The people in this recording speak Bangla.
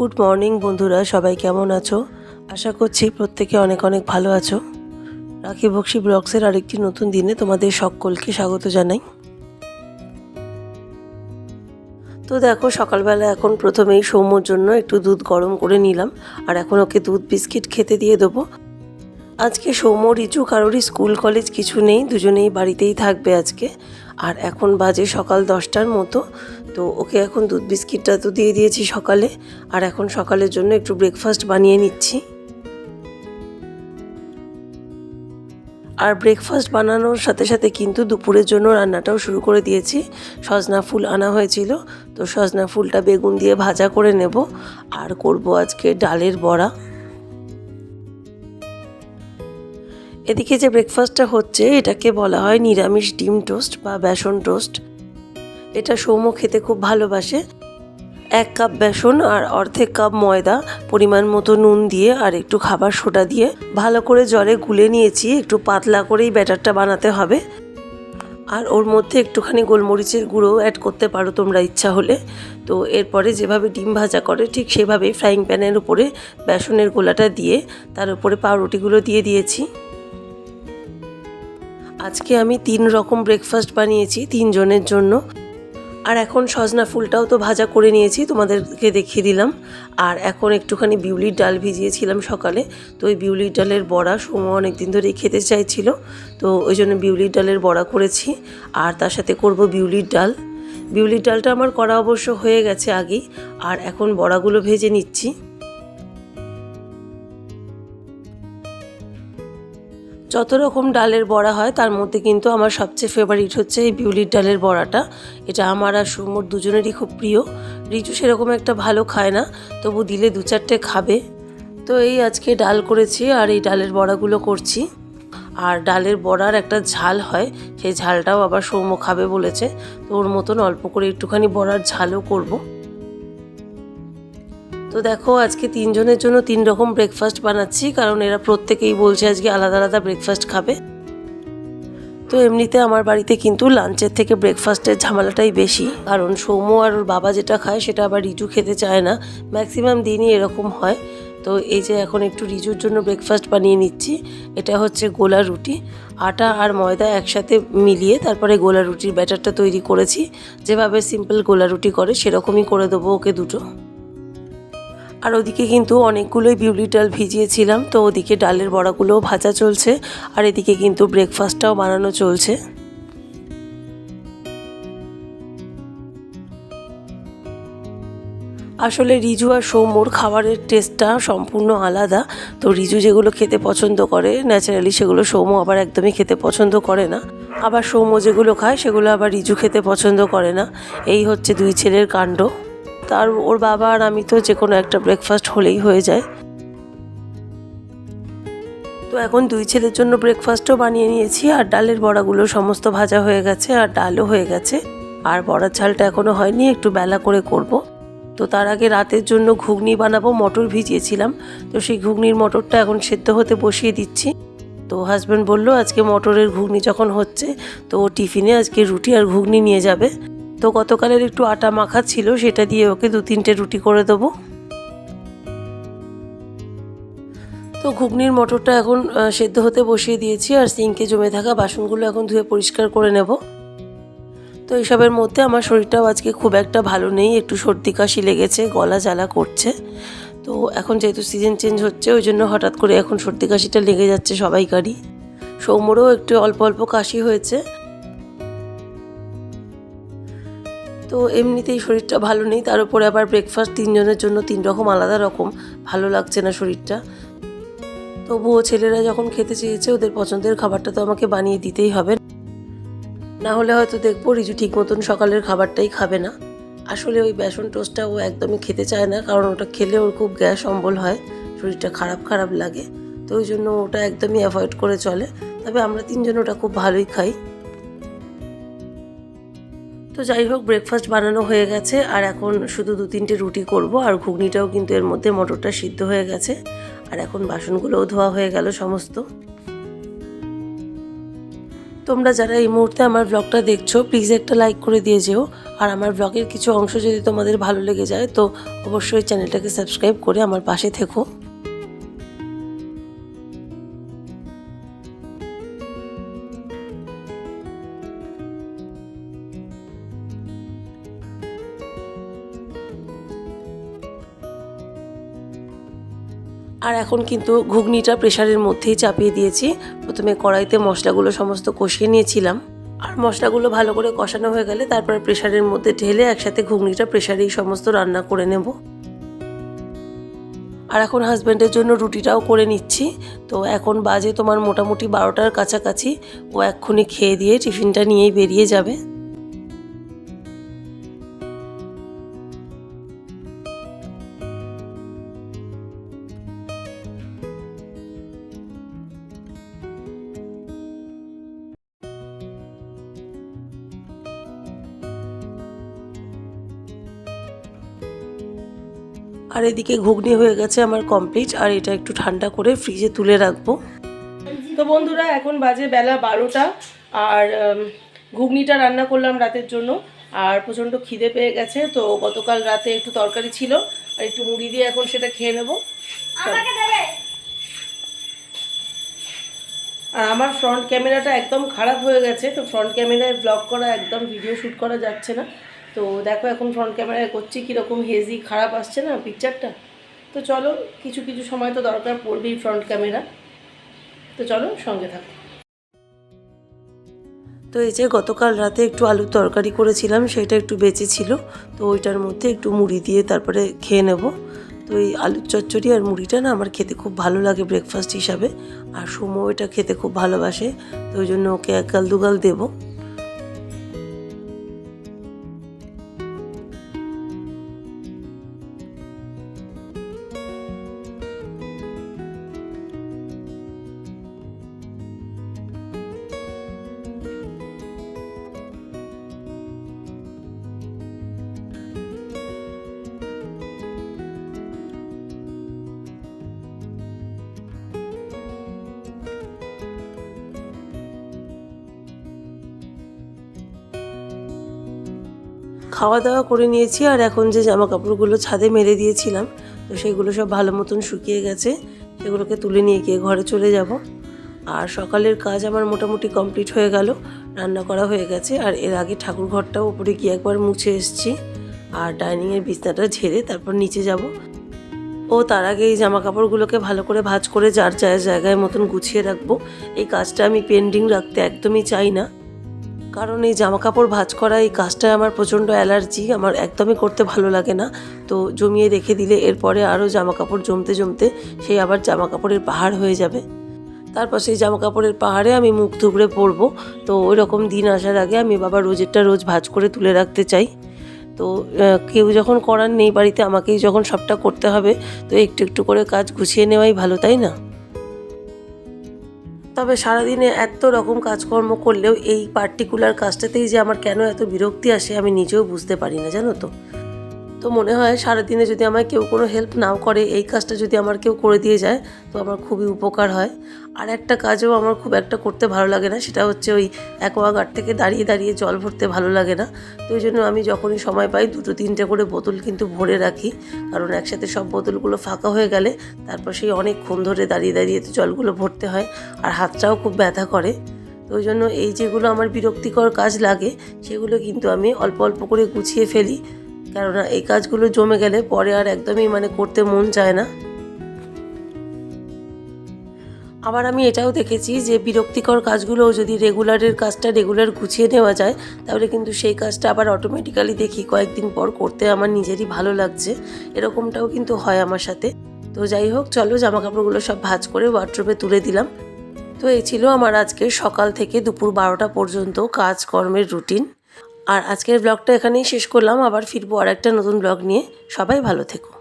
গুড মর্নিং বন্ধুরা। সবাই কেমন আছো? আশা করছি প্রত্যেকে অনেক অনেক ভালো আছো। রাখি বক্সি ব্লগসের আরেকটি নতুন দিনে তোমাদের সকলকে স্বাগত জানাই। তো দেখো, সকালবেলা এখন প্রথমেই সৌম্যর জন্য একটু দুধ গরম করে নিলাম, আর এখন ওকে দুধ বিস্কিট খেতে দিয়ে দেবো। আজকে সৌম্য, রিচু, কারোরই স্কুল, কলেজ কিছু নেই, দুজনেই বাড়িতেই থাকবে আজকে। আর এখন বাজে সকাল দশটার মতো। তো ওকে এখন দুধ বিস্কিটটা তো দিয়ে দিয়েছি সকালে, আর এখন সকালের জন্য একটু ব্রেকফাস্ট বানিয়ে নিচ্ছি। আর ব্রেকফাস্ট বানানোর সাথে সাথে কিন্তু দুপুরের জন্য রান্নাটাও শুরু করে দিয়েছি। সজনা ফুল আনা হয়েছিল, তো সজনা ফুলটা বেগুন দিয়ে ভাজা করে নেব, আর করব আজকে ডালের বড়া। এদিকে যে ব্রেকফাস্টটা হচ্ছে, এটাকে বলা হয় নিরামিষ ডিম টোস্ট বা বেসন টোস্ট। এটা সৌম্য খেতে খুব ভালোবাসে। এক কাপ বেসন আর অর্ধেক কাপ ময়দা, পরিমাণ মতো নুন দিয়ে আর একটু খাবার সোডা দিয়ে ভালো করে জলে গুলে নিয়েছি, একটু পাতলা করেই ব্যাটারটা বানাতে হবে। আর ওর মধ্যে একটুখানি গোলমরিচের গুঁড়ো অ্যাড করতে পারো তোমরা ইচ্ছা হলে। তো এরপরে যেভাবে ডিম ভাজা করে, ঠিক সেভাবেই ফ্রাইং প্যানের উপরে বেসনের গোলাটা দিয়ে তার উপরে পাউরুটিগুলো দিয়ে দিয়েছি। আজকে আমি তিন রকম ব্রেকফাস্ট বানিয়েছি তিনজনের জন্য। আর এখন সজনা ফুলটাও তো ভাজা করে নিয়েছি, তোমাদেরকে দেখিয়ে দিলাম। আর এখন একটুখানি বিউলির ডাল ভিজিয়েছিলাম সকালে, তো ওই বিউলির ডালের বড়া সময় অনেক দিন ধরেই খেতে চাইছিল, তো ওই জন্য বিউলির ডালের বড়া করেছি। আর তার সাথে করব বিউলির ডাল। বিউলির ডালটা আমার করা অবশ্য হয়ে গেছে আগেই, আর এখন বড়াগুলো ভেজে নিচ্ছি। যত রকম ডালের বড়া হয়, তার মধ্যে কিন্তু আমার সবচেয়ে ফেভারিট হচ্ছে এই বিউলির ডালের বড়াটা। এটা আমার আর সুমোর দুজনেরই খুব প্রিয়। রিচু সেরকম একটা ভালো খায় না, তবু দিলে দু চারটে খাবে। তো এই আজকে ডাল করেছি আর এই ডালের বড়াগুলো করছি। আর ডালের বড়ার একটা ঝাল হয়, সেই ঝালটাও আবার সৌম্য খাবে বলেছে। তো ওর মতন অল্প করে একটুখানি বড়ার ঝালও করব। তো দেখো, আজকে তিনজনের জন্য তিন রকম ব্রেকফাস্ট বানাচ্ছি, কারণ এরা প্রত্যেকেই বলছে আজকে আলাদা আলাদা ব্রেকফাস্ট খাবে। তো এমনিতে আমার বাড়িতে কিন্তু লাঞ্চের থেকে ব্রেকফাস্টের ঝামেলাটাই বেশি, কারণ সৌম্য আর ওর বাবা যেটা খায় সেটা আবার রিজু খেতে চায় না ম্যাক্সিমাম দিনই এরকম হয়। তো এই যে এখন একটু রিজুর জন্য ব্রেকফাস্ট বানিয়ে নিচ্ছি, এটা হচ্ছে গোলা রুটি, আটা আর ময়দা একসাথে মিলিয়ে তারপরে গোলা রুটির ব্যাটারটা তৈরি করেছি, যেভাবে সিম্পল গোলা রুটি করে সেরকমই করে দেবো ওকে দুটো। আর ওদিকে কিন্তু অনেকগুলোই বিউলি ডাল ভিজিয়েছিলাম, তো ওদিকে ডালের বড়াগুলোও ভাজা চলছে, আর এদিকে কিন্তু ব্রেকফাস্টটাও বানানো চলছে। আসলে রিজু আর সৌম্যর খাবারের টেস্টটা সম্পূর্ণ আলাদা, তো রিজু যেগুলো খেতে পছন্দ করে ন্যাচারালি সেগুলো সৌম্য আবার একদমই খেতে পছন্দ করে না। আবার সৌম্য যেগুলো খায়, সেগুলো আবার রিজু খেতে পছন্দ করে না। এই হচ্ছে দুই ছেলের কাণ্ড। তার ওর বাবা আর আমি তো যে কোনো একটা ব্রেকফাস্ট হলেই হয়ে যায়। তো এখন দুই ছেলের জন্য ব্রেকফাস্টও বানিয়ে নিয়েছি, আর ডালের বড়াগুলো সমস্ত ভাজা হয়ে গেছে, আর ডালও হয়ে গেছে। আর বড়ার ঝালটা এখনও হয়নি, একটু বেলা করে করব। তো তার আগে রাতের জন্য ঘুগনি বানাবো, মটর ভিজিয়েছিলাম। তো সেই ঘুগনির মটরটা এখন সেদ্ধ হতে বসিয়ে দিচ্ছি। তো হাজব্যান্ড বলল, আজকে মটরের ঘুগনি যখন হচ্ছে, তো টিফিনে আজকে রুটি আর ঘুগনি নিয়ে যাবে। তো গতকালের একটু আটা মাখা ছিল, সেটা দিয়ে ওকে দু তিনটে রুটি করে দেবো। তো ঘুগনির মটরটা এখন সেদ্ধ হতে বসিয়ে দিয়েছি, আর সিঙ্কে জমে থাকা বাসনগুলো এখন ধুয়ে পরিষ্কার করে নেব। তো এইসবের মধ্যে আমার শরীরটাও আজকে খুব একটা ভালো নেই, একটু সর্দি কাশি লেগেছে, গলা জ্বালা করছে। তো এখন যেহেতু সিজন চেঞ্জ হচ্ছে, ওই জন্য হঠাৎ করে এখন সর্দি কাশিটা লেগে যাচ্ছে সবাইকারই। সৌম্যরও একটু অল্প অল্প কাশি হয়েছে তো এমনিতেই শরীরটা ভালো নেই, তার উপরে আবার ব্রেকফাস্ট তিনজনের জন্য তিন রকম আলাদা রকম। ভালো লাগছে না শরীরটা। তবুও ছেলেরা যখন খেতে চেয়েছে, ওদের পছন্দের খাবারটা তো আমাকে বানিয়ে দিতেই হবে। না হলে হয়তো দেখব রিজু ঠিক মতন সকালের খাবারটাই খাবে না। আসলে ওই বেসন টোস্টটা ও একদমই খেতে চায় না, কারণ ওটা খেলে ওর খুব গ্যাস অম্বল হয়, শরীরটা খারাপ খারাপ লাগে। তো ওই জন্য ওটা একদমই অ্যাভয়েড করে চলে। তবে আমরা তিনজন ওটা খুব ভালোই খাই। তো যাই হোক ব্রেকফাস্ট বানানো হয়ে গেছে। আর এখন শুধু দু তিনটে রুটি করব, আর ঘুগনিটাও কিন্তু এর মধ্যে মটরটা সিদ্ধ হয়ে গেছে। আর এখন বাসনগুলোও ধোয়া হয়ে গেল সমস্ত। তোমরা যারা এই মুহূর্তে আমার ব্লগটা দেখছ প্লিজ একটা লাইক করে দিয়ে যেও। আর আমার ব্লগের কিছু অংশ যদি তোমাদের ভালো লেগে যায়, তো অবশ্যই চ্যানেলটাকে সাবস্ক্রাইব করে আমার পাশে থেকো। আর এখন কিন্তু ঘুগনিটা প্রেশারের মধ্যেই চাপিয়ে দিয়েছি। প্রথমে কড়াইতে মশলাগুলো সমস্ত কষিয়ে নিয়েছিলাম। আর মশলাগুলো ভালো করে কষানো হয়ে গেলে তারপরে প্রেশারের মধ্যে ঢেলে একসাথে ঘুগনিটা প্রেশারেই সমস্ত রান্না করে নেব। আর এখন হাজব্যান্ডের জন্য রুটিটাও করে নিচ্ছি। তো এখন বাজে তোমার মোটামুটি বারোটার কাছাকাছি। ও এক্ষুনি খেয়ে দিয়ে টিফিনটা নিয়েই বেরিয়ে যাবে। আর এদিকে ঘুগনি হয়ে গেছে আমার কমপ্লিট আর এটা একটু ঠান্ডা করে ফ্রিজে তুলে রাখব। তো বন্ধুরা এখন বাজে বেলা বারোটা আর ঘুগনিটা রান্না করলাম রাতের জন্য আর প্রচণ্ড খিদে পেয়ে গেছে তো গতকাল রাতে একটু তরকারি ছিল আর একটু মুড়ি দিয়ে এখন সেটা খেয়ে নেব। আর আমার ফ্রন্ট ক্যামেরাটা একদম খারাপ হয়ে গেছে তো ফ্রন্ট ক্যামেরায় ব্লগ করা একদম ভিডিও শ্যুট করা যাচ্ছে না। তো দেখো এখন ফ্রন্ট ক্যামেরায় করছি, কীরকম হেজি খারাপ আসছে না পিকচারটা তো চলো, কিছু কিছু সময় তো দরকার পড়বেই ফ্রন্ট ক্যামেরা তো চলো, সঙ্গে থাকো। তো এই যে গতকাল রাতে একটু আলুর তরকারি করেছিলাম, সেটা একটু বেঁচে ছিল। তো ওইটার মধ্যে একটু মুড়ি দিয়ে তারপরে খেয়ে নেব। তো এই আলুর চচ্চড়ি আর মুড়িটা না আমার খেতে খুব ভালো লাগে ব্রেকফাস্ট হিসাবে। আর সুমো এটা খেতে খুব ভালোবাসে, তো ওই জন্য ওকে এক গাল দুগাল দেবো। খাওয়া দাওয়া করে নিয়েছি আর এখন যে জামা কাপড়গুলো ছাদে মেরে দিয়েছিলাম, তো সেগুলো সব ভালো মতন শুকিয়ে গেছে। সেগুলোকে তুলে নিয়ে গিয়ে ঘরে চলে যাব। আর সকালের কাজ আমার মোটামুটি কমপ্লিট হয়ে গেল, রান্না করা হয়ে গেছে। আর এর আগে ঠাকুর ঘরটাও উপরে গিয়ে একবার মুছে এসেছি। আর ডাইনিংয়ের বিছনাটা ঝেড়ে তারপর নিচে যাব। ও তার আগে এই জামা কাপড়গুলোকে ভালো করে ভাঁজ করে যার যার জায়গায় মতন গুছিয়ে রাখব। এই কাজটা আমি পেন্ডিং রাখতে একদমই চাই না। কারণ এই জামা কাপড় ভাঁজ করা, এই কাজটায় আমার প্রচণ্ড অ্যালার্জি, আমার একদমই করতে ভালো লাগে না। তো জমিয়ে রেখে দিলে এরপরে আরও জামা কাপড় জমতে জমতে সেই আবার জামা কাপড়ের পাহাড় হয়ে যাবে। তারপর সেই জামা কাপড়ের পাহাড়ে আমি মুখ থুবড়ে পরবো তো ওই রকম দিন আসার আগে আমি বাবা রোজেরটা রোজ ভাঁজ করে তুলে রাখতে চাই। তো কেউ যখন করার নেই বাড়িতে, আমাকেই যখন সবটা করতে হবে, তো একটু একটু করে কাজ গুছিয়ে নেওয়াই ভালো, তাই না? তবে সারাদিনে এত রকম কাজকর্ম করলেও এই পার্টিকুলার কাজটাতেই যে আমার কেন এত বিরক্তি আসে আমি নিজেও বুঝতে পারি না, জানো তো? তো মনে হয় সারাদিনে যদি আমায় কেউ কোনো হেল্প নাও করে, এই কাজটা যদি আমার কেউ করে দিয়ে যায়, তো আমার খুবই উপকার হয়। আর একটা কাজও আমার খুব একটা করতে ভালো লাগে না, সেটা হচ্ছে ওই অ্যাকোয়াগার্ড থেকে দাঁড়িয়ে দাঁড়িয়ে জল ভরতে ভালো লাগে না। তো ওই জন্য আমি যখনই সময় পাই, দুটো তিনটে করে বোতল কিন্তু ভরে রাখি। কারণ একসাথে সব বোতলগুলো ফাঁকা হয়ে গেলে তারপর সেই অনেকক্ষণ ধরে দাঁড়িয়ে দাঁড়িয়ে তো জলগুলো ভরতে হয়, আর হাতটাও খুব ব্যথা করে। তো ওই জন্য এই যেগুলো আমার বিরক্তিকর কাজ লাগে, সেগুলো কিন্তু আমি অল্প অল্প করে গুছিয়ে ফেলি। কেননা এই কাজগুলো জমে গেলে পরে আর একদমই মানে করতে মন চায় না। আবার আমি এটাও দেখেছি যে বিরক্তিকর কাজগুলোও যদি রেগুলারের কাজটা রেগুলার গুছিয়ে নেওয়া যায়, তাহলে কিন্তু সেই কাজটা আবার অটোমেটিক্যালি দেখি কয়েকদিন পর করতে আমার নিজেরই ভালো লাগছে। এরকমটাও কিন্তু হয় আমার সাথে। তো যাই হোক, চলো জামা কাপড়গুলো সব ভাঁজ করে ওয়ার্ড্রোবে তুলে দিলাম। তো এই ছিল আমার আজকে সকাল থেকে দুপুর বারোটা পর্যন্ত কাজকর্মের রুটিন আর আজকের ব্লগটা এখানেই শেষ করলাম, আবার ফিরবো আর একটা নতুন ব্লগ নিয়ে। সবাই ভালো থেকো।